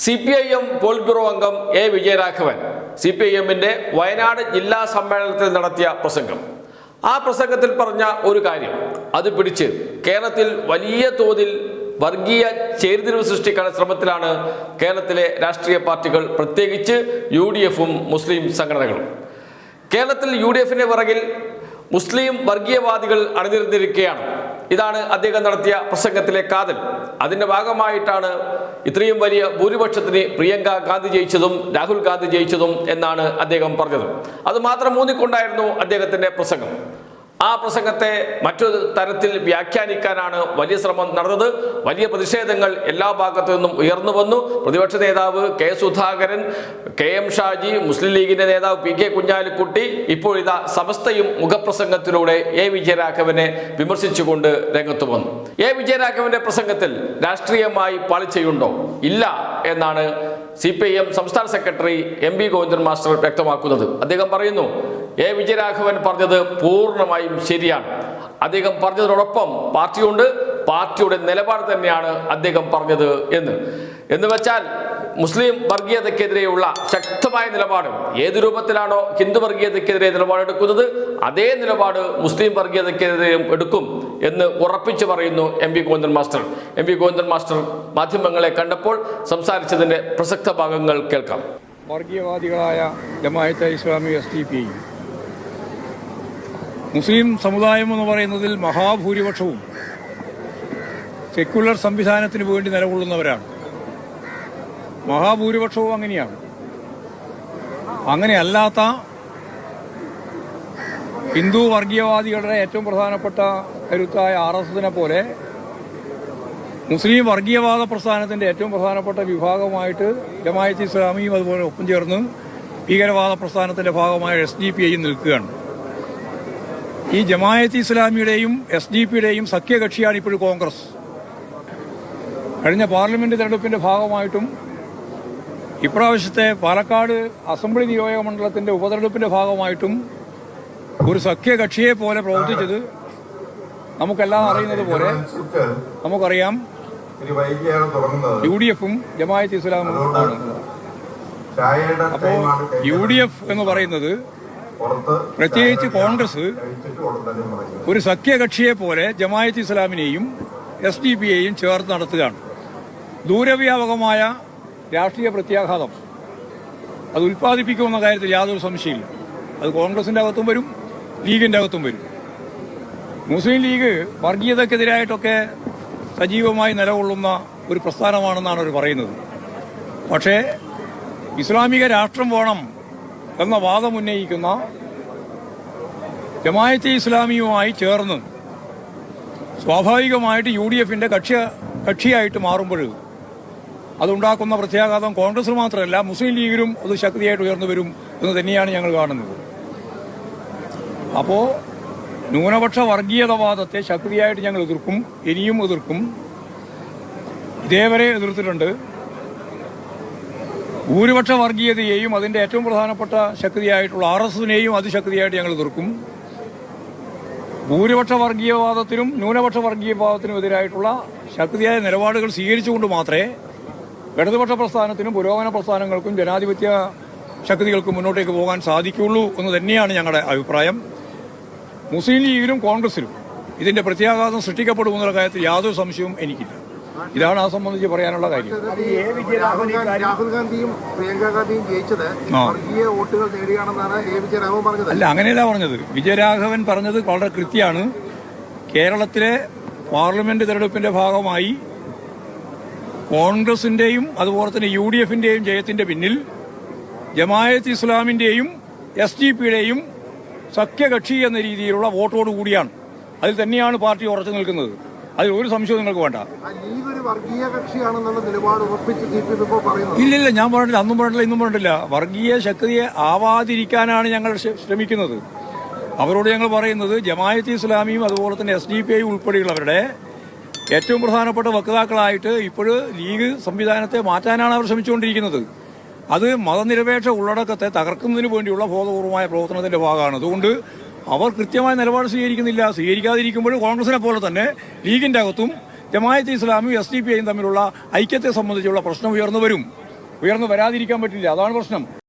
C P I M polit bureau അംഗം A Vijayaraghavan. C P I എമ്മിന്റെ വയനാട് ജില്ലാ സമ്മേളനത്തിൽ നടത്തിയ പ്രസംഗം. ആ പ്രസംഗത്തിൽ പറഞ്ഞ ഒരു കാര്യം അത് പിടിച്ച് കേരളത്തിൽ വലിയ തോതിൽ വർഗീയ ചേരിതിരിവ് സൃഷ്ടിക്കാൻ ശ്രമത്തിലാണ് കേരളത്തിലെ രാഷ്ട്രീയ പാർട്ടികൾ പ്രത്യേകിച്ച് യു ഡി എഫും മുസ്ലിം സംഘടനകളും. കേരളത്തിൽ യു ഡി എഫിന്റെ പിറകിൽ മുസ്ലിം വർഗീയവാദികൾ അണിനിരന്നിരിക്കുകയാണ്. ഇതാണ് അദ്ദേഹം നടത്തിയ പ്രസംഗത്തിലെ കാതൽ. അതിന്റെ ഭാഗമായിട്ടാണ് ഇത്രയും വലിയ ഭൂരിപക്ഷത്തിന് പ്രിയങ്ക ഗാന്ധി ജയിച്ചതും രാഹുൽ ഗാന്ധി ജയിച്ചതും എന്നാണ് അദ്ദേഹം പറഞ്ഞത്. അത് മാത്രം മൂന്നിക്കൊണ്ടായിരുന്നു അദ്ദേഹത്തിന്റെ പ്രസംഗം. ആ പ്രസംഗത്തെ മറ്റൊരു തരത്തിൽ വ്യാഖ്യാനിക്കാനാണ് വലിയ ശ്രമം നടന്നത്. വലിയ പ്രതിഷേധങ്ങൾ എല്ലാ ഭാഗത്തു നിന്നും ഉയർന്നു വന്നു. പ്രതിപക്ഷ നേതാവ് K Sudhakaran K M Shaji Muslim ലീഗിന്റെ നേതാവ് പി കെ കുഞ്ഞാലിക്കുട്ടി ഇപ്പോൾ ഇതാ സമസ്തയും മുഖപ്രസംഗത്തിലൂടെ എ വിജയരാഘവനെ വിമർശിച്ചുകൊണ്ട് രംഗത്ത് വന്നു. എ വിജയരാഘവന്റെ പ്രസംഗത്തിൽ രാഷ്ട്രീയമായി പാളിച്ചയുണ്ടോ? ഇല്ല എന്നാണ് സി പി ഐ എം സംസ്ഥാന secretary M P Govindan master വ്യക്തമാക്കുന്നത്. അദ്ദേഹം പറയുന്നു എ. വിജയരാഘവൻ പറഞ്ഞത് പൂർണമായും ശരിയാണ്. അദ്ദേഹം പറഞ്ഞതിനോടൊപ്പം പാർട്ടിയുണ്ട്. പാർട്ടിയുടെ നിലപാട് തന്നെയാണ് അദ്ദേഹം പറഞ്ഞത് എന്ന്. എന്ന് വെച്ചാൽ മുസ്ലിം വർഗീയതയ്ക്കെതിരെയുള്ള ശക്തമായ നിലപാട്. ഏത് രൂപത്തിലാണോ ഹിന്ദു വർഗീയതയ്ക്കെതിരെ നിലപാടെടുക്കുന്നത് അതേ നിലപാട് മുസ്ലിം വർഗീയതയ്ക്കെതിരെയും എടുക്കും എന്ന് ഉറപ്പിച്ചു പറയുന്നു M P Govindan master. M P Govindan master മാധ്യമങ്ങളെ കണ്ടപ്പോൾ സംസാരിച്ചതിന്റെ പ്രസക്ത ഭാഗങ്ങൾ കേൾക്കാം. വർഗീയവാദികളായ Jamaate Islami S D P മുസ്ലിം സമുദായം എന്ന് പറയുന്നതിൽ മഹാഭൂരിപക്ഷവും സെക്യുലർ സംവിധാനത്തിന് വേണ്ടി നിലകൊള്ളുന്നവരാണ്. മഹാഭൂരിപക്ഷവും അങ്ങനെയാണ്. അങ്ങനെയല്ലാത്ത ഹിന്ദു വർഗീയവാദികളുടെ ഏറ്റവും പ്രധാനപ്പെട്ട കരുത്തായ ആർ എസ് എസിനെ പോലെ മുസ്ലിം വർഗീയവാദ പ്രസ്ഥാനത്തിന്റെ ഏറ്റവും പ്രധാനപ്പെട്ട വിഭാഗമായിട്ട് ജമായത്ത് ഇസ്ലാമിയും അതുപോലെ ഒപ്പം ചേർന്ന് ഭീകരവാദ പ്രസ്ഥാനത്തിന്റെ ഭാഗമായ എസ് ഡി പി ഐയും നിൽക്കുകയാണ്. ഈ ജമായത്ത് ഇസ്ലാമിയുടെയും എസ് ഡി പിയുടെയും സഖ്യകക്ഷിയാണ് ഇപ്പോൾ കോൺഗ്രസ്. കഴിഞ്ഞ പാർലമെന്റ് തെരഞ്ഞെടുപ്പിന്റെ ഭാഗമായിട്ടും ഇപ്രാവശ്യത്തെ പാലക്കാട് അസംബ്ലി നിയോജക മണ്ഡലത്തിന്റെ ഉപതെരഞ്ഞെടുപ്പിന്റെ ഭാഗമായിട്ടും ഒരു സഖ്യകക്ഷിയെ പോലെ പ്രവർത്തിച്ചത് നമുക്കെല്ലാം അറിയുന്നത് പോലെ നമുക്കറിയാം യു ഡി എഫും ജമായത്ത് ഇസ്ലാമും അപ്പോ യു ഡി എഫ് എന്ന് പറയുന്നത് പ്രത്യേകിച്ച് കോൺഗ്രസ് ഒരു സഖ്യകക്ഷിയെ പോലെ ജമായത്ത് ഇസ്ലാമിനെയും എസ് ഡി പിയെയും ചേർത്ത് നടത്തുകയാണ്. ദൂരവ്യാപകമായ രാഷ്ട്രീയ പ്രത്യാഘാതം. അത് ഉൽപ്പാദിപ്പിക്കുമെന്ന കാര്യത്തിൽ യാതൊരു സംശയമില്ല. അത് കോൺഗ്രസിന്റെ അകത്തും വരും ലീഗിന്റെ അകത്തും വരും. മുസ്ലിം ലീഗ് വർഗീയതക്കെതിരായിട്ടൊക്കെ സജീവമായി നിലകൊള്ളുന്ന ഒരു പ്രസ്ഥാനമാണെന്നാണ് അവർ പറയുന്നത്. പക്ഷേ ഇസ്ലാമിക രാഷ്ട്രം വേണം എന്ന വാദമുന്നയിക്കുന്ന ജമായത്തെ ഇസ്ലാമിയുമായി ചേർന്ന് സ്വാഭാവികമായിട്ട് യു ഡി എഫിന്റെ കക്ഷി കക്ഷിയായിട്ട് മാറുമ്പോൾ അതുണ്ടാക്കുന്ന പ്രത്യാഘാതം കോൺഗ്രസ് മാത്രമല്ല മുസ്ലിം ലീഗിലും അത് ശക്തിയായിട്ട് ഉയർന്നു വരും എന്ന് തന്നെയാണ് ഞങ്ങൾ കാണുന്നത്. അപ്പോൾ ന്യൂനപക്ഷ വർഗീയതവാദത്തെ ശക്തിയായിട്ട് ഞങ്ങൾ എതിർക്കും ഇനിയും എതിർക്കും. ഇതേവരെ എതിർത്തിട്ടുണ്ട്. ഭൂരിപക്ഷ വർഗീയതയെയും അതിന്റെ ഏറ്റവും പ്രധാനപ്പെട്ട ശക്തിയായിട്ടുള്ള ആർ എസ് എസിനെയും അതിശക്തിയായിട്ട് ഞങ്ങൾ എതിർക്കും. ഭൂരിപക്ഷ വർഗീയവാദത്തിനും ന്യൂനപക്ഷ വർഗീയവാദത്തിനും എതിരായിട്ടുള്ള ശക്തിയായ നിലപാടുകൾ സ്വീകരിച്ചുകൊണ്ട് മാത്രമേ ഇടതുപക്ഷ പ്രസ്ഥാനത്തിനും പുരോഗമന പ്രസ്ഥാനങ്ങൾക്കും ജനാധിപത്യ ശക്തികൾക്കും മുന്നോട്ടേക്ക് പോകാൻ സാധിക്കുള്ളൂ എന്ന് തന്നെയാണ് ഞങ്ങളുടെ അഭിപ്രായം. മുസ്ലിം ലീഗിലും കോൺഗ്രസിലും ഇതിന്റെ പ്രത്യാഘാതം സൃഷ്ടിക്കപ്പെടുമെന്നുള്ള കാര്യത്തിൽ യാതൊരു സംശയവും എനിക്കില്ല. ഇതാണ് ആ സംബന്ധിച്ച് പറയാനുള്ള കാര്യം. രാഹുൽ ഗാന്ധി- രാഹുൽ ഗാന്ധിയും പ്രിയങ്ക ഗാന്ധിയും ജയിച്ചത്. വർഗീയ വോട്ടുകൾ നേടിയാണെന്നാണ് എ വിജയരാഘവൻ പറഞ്ഞത്. അല്ല അങ്ങനെയല്ല പറഞ്ഞത്. വിജയരാഘവൻ പറഞ്ഞത് വളരെ കൃത്യമാണ്. കേരളത്തിലെ പാർലമെന്റ് തെരഞ്ഞെടുപ്പിന്റെ ഭാഗമായി കോൺഗ്രസിന്റെയും അതുപോലെ തന്നെ യു ഡി എഫിന്റെയും ജയത്തിന്റെ പിന്നിൽ ജമായത്ത് ഇസ്ലാമിന്റെയും എസ് ഡി പിയുടെയും സഖ്യകക്ഷി എന്ന രീതിയിലുള്ള വോട്ടോടുകൂടിയാണ്. അതിൽ തന്നെയാണ് പാർട്ടി ഉറച്ചു നിൽക്കുന്നത്. അതിൽ ഒരു സംശയവും നിങ്ങൾക്ക് വേണ്ട. ഇല്ലില്ല ഞാൻ പറഞ്ഞില്ല അന്നും പറഞ്ഞില്ല ഇന്നും പറഞ്ഞിട്ടില്ല. വർഗീയ ശക്തിയെ ആവാതിരിക്കാനാണ് ഞങ്ങൾ ശ്രമിക്കുന്നത്. അവരോട് ഞങ്ങൾ പറയുന്നത് ജമായത്ത് ഇസ്ലാമിയും അതുപോലെ തന്നെ എസ് ഡി പി ഐ ഉൾപ്പെടെയുള്ളവരുടെ ഏറ്റവും പ്രധാനപ്പെട്ട വക്താക്കളായിട്ട് ഇപ്പോൾ ലീഗ് സംവിധാനത്തെ മാറ്റാനാണ് അവർ ശ്രമിച്ചുകൊണ്ടിരിക്കുന്നത്. അത് മതനിരപേക്ഷ ഉള്ളടക്കത്തെ തകർക്കുന്നതിന് വേണ്ടിയുള്ള ബോധപൂർവമായ പ്രവർത്തനത്തിന്റെ ഭാഗമാണ്. അതുകൊണ്ട് അവർ കൃത്യമായ നിലപാട് സ്വീകരിക്കുന്നില്ല. സ്വീകരിക്കാതിരിക്കുമ്പോൾ കോൺഗ്രസിനെ പോലെ തന്നെ ലീഗിന്റെ അകത്തും ജമായത്ത് ഇസ്ലാമും എസ് ഡി പി ഐയും തമ്മിലുള്ള ഐക്യത്തെ സംബന്ധിച്ചുള്ള പ്രശ്നം ഉയർന്നു വരും. ഉയർന്നു വരാതിരിക്കാൻ പറ്റില്ല. അതാണ് പ്രശ്നം.